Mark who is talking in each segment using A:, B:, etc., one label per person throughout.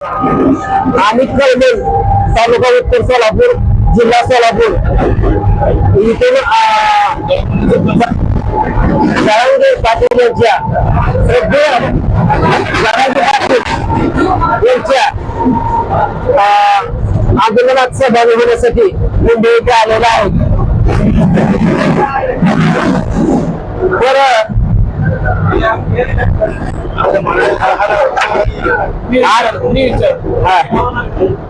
A: आणि कळमेल तालुका उत्तर सोलापूर जिल्हा सोलापूर. इथून जरांगे पाटील यांच्या श्रद्धेय पाटील यांच्या आंदोलनात सहभागी होण्यासाठी मुंबई इथे आलेला आहे बरं हा.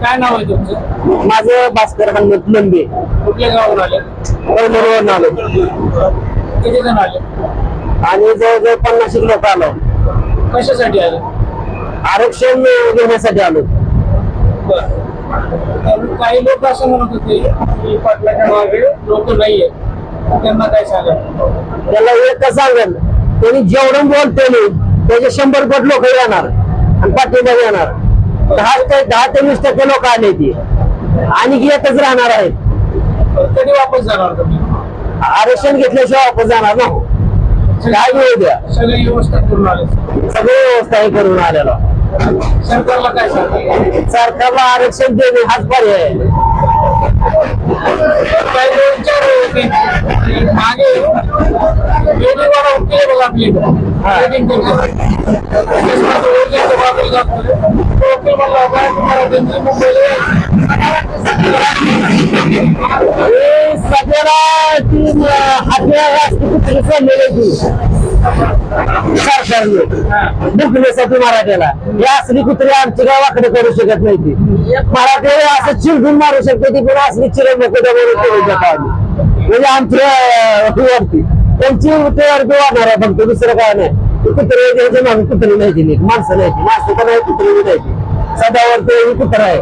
B: काय नाव आहे तुमचं?
A: माझं भास्कर हनुमंत नंदे
B: कुठल्या गावावर आले?
A: कळमनवरून आलो.
B: किती जण आले?
A: आणि जवळजवळ पन्नास लोक आलो.
B: कशासाठी आले?
A: आरक्षण घेण्यासाठी आलो.
B: काही लोक असं म्हणत होते मागे लोक नाहीये. त्यांना काय सांगा
A: त्याला एक का सांगेल त्यांनी जेवढं बोलते त्याचे शंभर पट लोक येणार. पाठिंबा येणार. दहा ते दहा ते वीस टक्के लोक आले ती. आणि येतच राहणार आहेत.
B: कधी वापस जाणार तुम्ही?
A: आरक्षण घेतल्याशिवाय वापस जाणार ना. काय घेऊ द्या.
B: सगळी व्यवस्था करून आले.
A: सगळी व्यवस्था हे करून आलेलो.
B: सरकारला काय
A: सरकारला आरक्षण देणे हाच पर्याय
B: मागे बघा आपली.
A: दुखण्यासाठी मराठ्याला हे असली कुत्री आमची काय करू शकत नाही ती मराठी असं चिरडून मारू शकते ती पण असली चिरण नको म्हणजे आमच्या वरती त्यांची ते वाढणार आहे फक्त दुसरं काय नाही. कुत्रे त्यांच्या मागे कुत्री नाही ती माणसं नाही माणसं तर नाही कुत्रे बी नाही ती सदावरती कुत्रा आहे